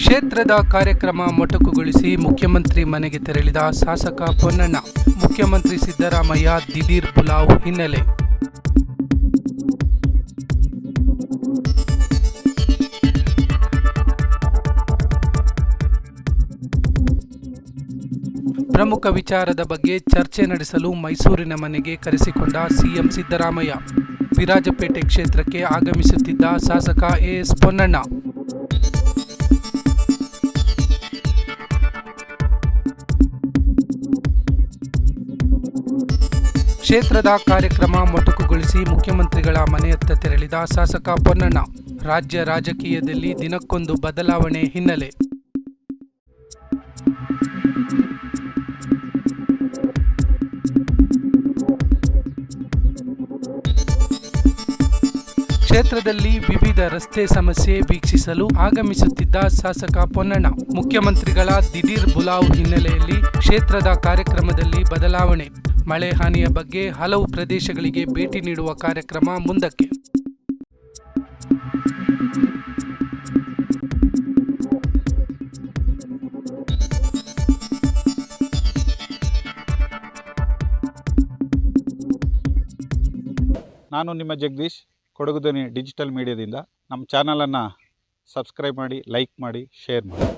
ಕ್ಷೇತ್ರದ ಕಾರ್ಯಕ್ರಮ ಮೊಟಕುಗೊಳಿಸಿ ಮುಖ್ಯಮಂತ್ರಿ ಮನೆಗೆ ತೆರಳಿದ ಶಾಸಕ ಪೊನ್ನಣ್ಣ, ಮುಖ್ಯಮಂತ್ರಿ ಸಿದ್ದರಾಮಯ್ಯ ದಿಢೀರ್ ಪುಲಾವ್ ಹಿನ್ನೆಲೆ. ಪ್ರಮುಖ ವಿಚಾರದ ಬಗ್ಗೆ ಚರ್ಚೆ ನಡೆಸಲು ಮೈಸೂರಿನ ಮನೆಗೆ ಕರೆಸಿಕೊಂಡ ಸಿಎಂ ಸಿದ್ದರಾಮಯ್ಯ. ವಿರಾಜಪೇಟೆ ಕ್ಷೇತ್ರಕ್ಕೆ ಆಗಮಿಸುತ್ತಿದ್ದ ಶಾಸಕ ಎಎಸ್ ಪೊನ್ನಣ್ಣ ಕ್ಷೇತ್ರದ ಕಾರ್ಯಕ್ರಮ ಮೊಟಕುಗೊಳಿಸಿ ಮುಖ್ಯಮಂತ್ರಿಗಳ ಮನೆಯತ್ತ ತೆರಳಿದ ಶಾಸಕ ಪೊನ್ನಣ್ಣ. ರಾಜ್ಯ ರಾಜಕೀಯದಲ್ಲಿ ದಿನಕ್ಕೊಂದು ಬದಲಾವಣೆ ಹಿನ್ನೆಲೆ. ಕ್ಷೇತ್ರದಲ್ಲಿ ವಿವಿಧ ರಸ್ತೆ ಸಮಸ್ಯೆ ವೀಕ್ಷಿಸಲು ಆಗಮಿಸುತ್ತಿದ್ದ ಶಾಸಕ ಪೊನ್ನಣ್ಣ. ಮುಖ್ಯಮಂತ್ರಿಗಳ ದಿಢೀರ್ ಬುಲಾವ್ ಹಿನ್ನೆಲೆಯಲ್ಲಿ ಕ್ಷೇತ್ರದ ಕಾರ್ಯಕ್ರಮದಲ್ಲಿ ಬದಲಾವಣೆ. ಮಳೆ ಹಾನಿಯ ಬಗ್ಗೆ ಹಲವು ಪ್ರದೇಶಗಳಿಗೆ ಭೇಟಿ ನೀಡುವ ಕಾರ್ಯಕ್ರಮ ಮುಂದಕ್ಕೆ. ನಾನು ನಿಮ್ಮ ಜಗದೀಶ್ ಕೊಡಗು ಡಿಜಿಟಲ್ ಮೀಡಿಯಾದಿಂದ. ನಮ್ಮ ಚಾನಲನ್ನು ಸಬ್ಸ್ಕ್ರೈಬ್ ಮಾಡಿ, ಲೈಕ್ ಮಾಡಿ, ಶೇರ್ ಮಾಡಿ.